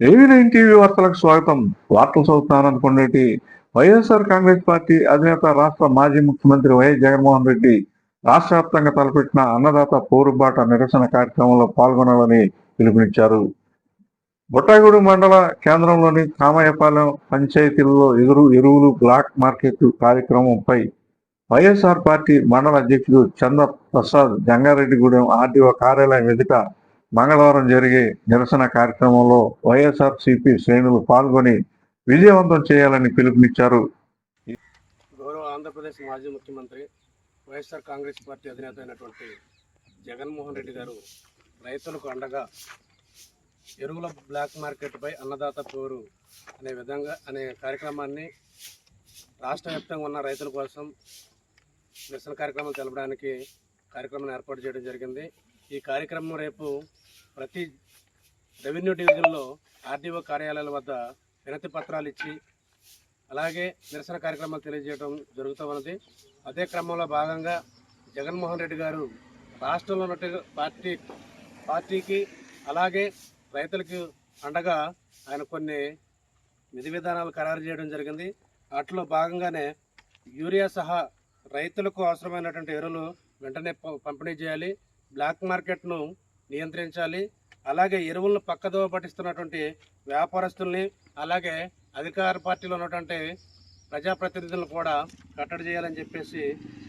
ఏవి nine TV వార్తలకు స్వాగతం? వార్తలు చదువుతున్నాను అనుకునేటి వైఎస్ఆర్ కాంగ్రెస్ పార్టీ అధినేత రాష్ట్ర మాజీ ముఖ్యమంత్రి వైఎస్ జగన్మోహన్ రెడ్డి రాష్ట్ర వ్యాప్తంగా తలపెట్టిన అన్నదాత పోరుబాట నిరసన కార్యక్రమంలో పాల్గొనాలని పిలుపునిచ్చారు. బుట్టాగూడు మండల కేంద్రంలోని కామయ్యపాలెం పంచాయతీలలో ఎదురు ఎరువులు బ్లాక్ మార్కెట్ కార్యక్రమంపై వైఎస్ఆర్ పార్టీ మండల అధ్యక్షుడు చంద్ర ప్రసాద్ జంగారెడ్డిగూడెం ఆర్డీఓ కార్యాలయం ఎదుట మంగళవారం జరిగే నిరసన కార్యక్రమంలో వైఎస్ఆర్ సిపి శ్రేణులు పాల్గొని విజయవంతం చేయాలని పిలుపునిచ్చారు. గౌరవ ఆంధ్రప్రదేశ్ మాజీ ముఖ్యమంత్రి వైఎస్ఆర్ కాంగ్రెస్ పార్టీ అధినేత అయినటువంటి జగన్మోహన్ రెడ్డి గారు రైతులకు అండగా ఎరువుల బ్లాక్ మార్కెట్పై అన్నదాత పోరు అనే విధంగా అనే కార్యక్రమాన్ని రాష్ట్ర వ్యాప్తంగా ఉన్న రైతుల కోసం నిరసన కార్యక్రమం తెలపడానికి కార్యక్రమాన్ని ఏర్పాటు చేయడం జరిగింది. ఈ కార్యక్రమం రేపు ప్రతి రెవెన్యూ డివిజన్లో ఆర్డీఓ కార్యాలయాల వద్ద వినతి పత్రాలు ఇచ్చి అలాగే నిరసన కార్యక్రమాలు తెలియజేయడం జరుగుతూ ఉన్నది. అదే క్రమంలో భాగంగా జగన్మోహన్ రెడ్డి గారు రాష్ట్రంలో ఉన్న పార్టీ పార్టీకి అలాగే రైతులకు అండగా ఆయన కొన్ని విధి విధానాలు ఖరారు చేయడం జరిగింది. వాటిలో భాగంగానే యూరియా సహా రైతులకు అవసరమైనటువంటి ఎరువులు వెంటనే పంపిణీ చేయాలి. బ్లాక్ మార్కెట్ను నియంత్రించాలి. అలాగే ఎరువులను పక్కదోవ పట్టిస్తున్నటువంటి వ్యాపారస్తుల్ని అలాగే అధికార పార్టీలో ఉన్నటువంటి ప్రజాప్రతినిధులను కూడా కట్టడి చేయాలని చెప్పేసి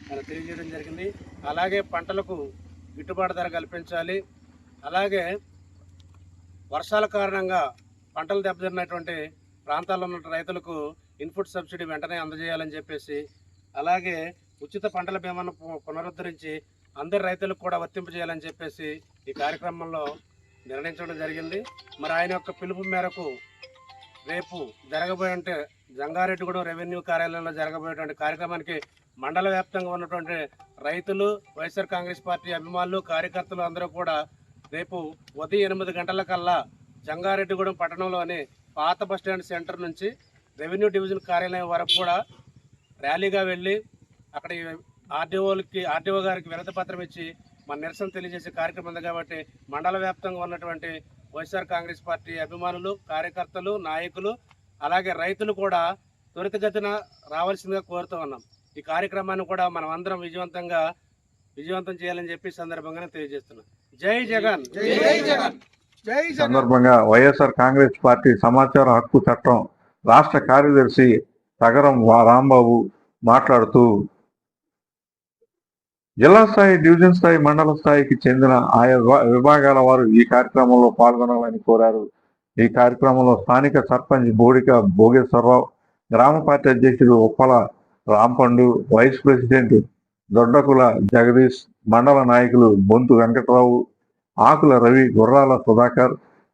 మనం తెలియజేయడం జరిగింది. అలాగే పంటలకు గిట్టుబాటు ధర కల్పించాలి. అలాగే వర్షాల కారణంగా పంటలు దెబ్బతిన్నటువంటి ప్రాంతాల్లో ఉన్న రైతులకు ఇన్పుట్ సబ్సిడీ వెంటనే అందజేయాలని చెప్పేసి అలాగే ఉచిత పంటల బీమాను పునరుద్ధరించి అందరు రైతులకు కూడా వర్తింపజేయాలని చెప్పేసి ఈ కార్యక్రమంలో నిర్ణయించడం జరిగింది. మరి ఆయన యొక్క పిలుపు మేరకు రేపు జరగబోయే జంగారెడ్డిగూడెం రెవెన్యూ కార్యాలయంలో జరగబోయేటువంటి కార్యక్రమానికి మండల వ్యాప్తంగా ఉన్నటువంటి రైతులు వైఎస్ఆర్ కాంగ్రెస్ పార్టీ అభిమానులు కార్యకర్తలు అందరూ కూడా రేపు ఉదయం ఎనిమిది గంటల కల్లా జంగారెడ్డిగూడెం పట్టణంలోని పాత బస్టాండ్ సెంటర్ నుంచి రెవెన్యూ డివిజన్ కార్యాలయం వరకు కూడా ర్యాలీగా వెళ్ళి అక్కడ ఆర్డీఓలకి ఆర్డీఓ గారికి వినతి పత్రం ఇచ్చి మన నిరసన తెలియజేసే కార్యక్రమం ఉంది కాబట్టి మండల వ్యాప్తంగా ఉన్నటువంటి వైఎస్ఆర్ కాంగ్రెస్ పార్టీ అభిమానులు కార్యకర్తలు నాయకులు అలాగే రైతులు కూడా త్వరితగతిన రావాల్సిందిగా కోరుతూ ఉన్నాం. ఈ కార్యక్రమాన్ని కూడా మనం అందరం విజయవంతంగా విజయవంతం చేయాలని చెప్పి సందర్భంగానే తెలియజేస్తున్నాం. జై జగన్! జై జగన్! ఈ సందర్భంగా వైఎస్ఆర్ కాంగ్రెస్ పార్టీ సమాచార హక్కు చట్టం రాష్ట్ర కార్యదర్శి తగరం వా- రాంబాబు మాట్లాడుతూ జిల్లా స్థాయి డివిజన్ స్థాయి మండల స్థాయికి చెందిన ఆయా విభా- విభాగాల వారు ఈ కార్యక్రమంలో పాల్గొనాలని కోరారు. ఈ కార్యక్రమంలో స్థానిక సర్పంచ్ బోడిక భోగేశ్వరరావు గ్రామ పార్టీ అధ్యక్షుడు ఉప్పల రాంపండు వైస్ ప్రెసిడెంట్ దొడ్డకుల జగదీష్ మండల నాయకులు బొంతు వెంకటరావు ఆకుల రవి గుర్రాల సుధాకర్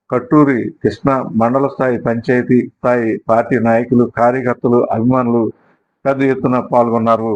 కట్టూరి కృష్ణ మండల స్థాయి పంచాయతీ స్థాయి పార్టీ నాయకులు కార్యకర్తలు అభిమానులు పెద్ద ఎత్తున పాల్గొన్నారు.